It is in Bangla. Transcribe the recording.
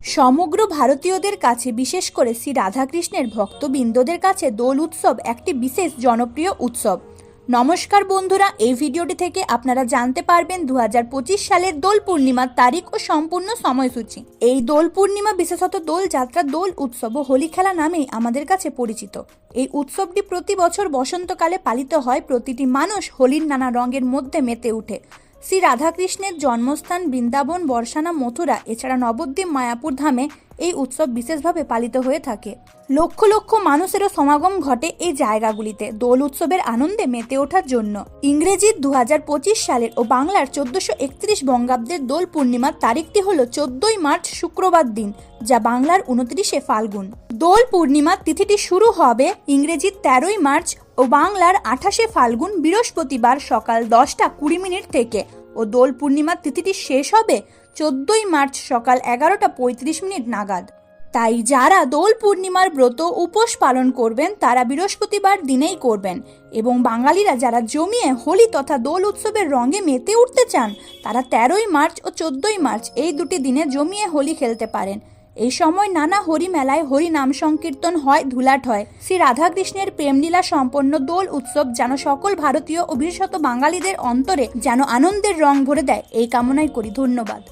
সমগ্র ভারতীয়দের কাছে, বিশেষ করে শ্রী রাধাকৃষ্ণের ভক্তবৃন্দদের কাছে দোল উৎসব একটি বিশেষ জনপ্রিয় উৎসব। নমস্কার বন্ধুরা, এই ভিডিওটি থেকে আপনারা জানতে পারবেন দু হাজার পঁচিশ সালের দোল পূর্ণিমার তারিখ ও সম্পূর্ণ সময়সূচি। এই দোল পূর্ণিমা, বিশেষত দোল যাত্রা, দোল উৎসব ও হোলি খেলা নামেই আমাদের কাছে পরিচিত। এই উৎসবটি প্রতি বছর বসন্তকালে পালিত হয় প্রতিটি মানুষ হোলির নানা রঙের মধ্যে মেতে ওঠে শ্রী রাধাকৃষ্ণের জন্মস্থান বৃন্দাবন, বর্ষানা, মথুরা, এছাড়া নবদ্বীপ, মায়াপুর ধামে এই উৎসব বিশেষভাবে পালিত হয়ে থাকে। লক্ষ লক্ষ মানুষেরও সমাগম ঘটে এই জায়গাগুলিতে। দোল উৎসবের আনন্দে মেতে ওঠার জন্য। ইংরেজির দু হাজার পঁচিশ সালের ও বাংলার চোদ্দশো একত্রিশ বঙ্গাব্দের দোল পূর্ণিমার তারিখটি হল চোদ্দই মার্চ শুক্রবার দিন, যা বাংলার উনত্রিশে ফাল্গুন। দোল পূর্ণিমার তিথিটি শুরু হবে ইংরেজির তেরোই মার্চ ও বাংলার আঠাশে ফাল্গুন বৃহস্পতিবার সকাল দশটা কুড়ি মিনিট থেকে। ও দোল পূর্ণিমার তিথিটি শেষ হবে চোদ্দই মার্চ সকাল এগারোটা পঁয়ত্রিশ মিনিট নাগাদ। তাই যারা দোল পূর্ণিমার ব্রত উপোস পালন করবেন, তারা বৃহস্পতিবার দিনেই করবেন এবং বাঙালিরা যারা জমিয়ে হোলি তথা দোল উৎসবের রঙে মেতে উঠতে চান, তারা তেরোই মার্চ ও চোদ্দই মার্চ এই দুটি দিনে জমিয়ে হোলি খেলতে পারেন। এই সময় নানা হরি মেলায় হরি নাম সংকীর্তন হয়, ধুলাট হয়। শ্রী রাধাকৃষ্ণের প্রেমলীলা সম্পন্ন দোল উৎসব যেন সকল ভারতীয় ও বিশেষত বাঙালিদের অন্তরে যেন আনন্দের রং ভরে দেয়। এই কামনাই করি। ধন্যবাদ।